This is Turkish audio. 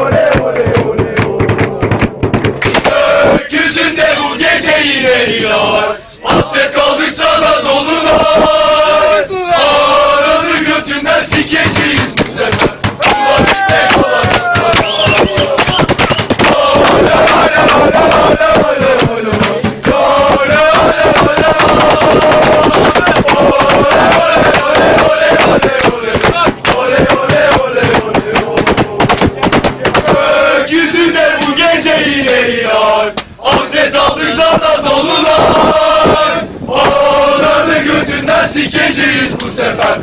ওরে eline inan Hasret aldıysa da dolunay. Oranı götünden sikeceğiz bu sefer.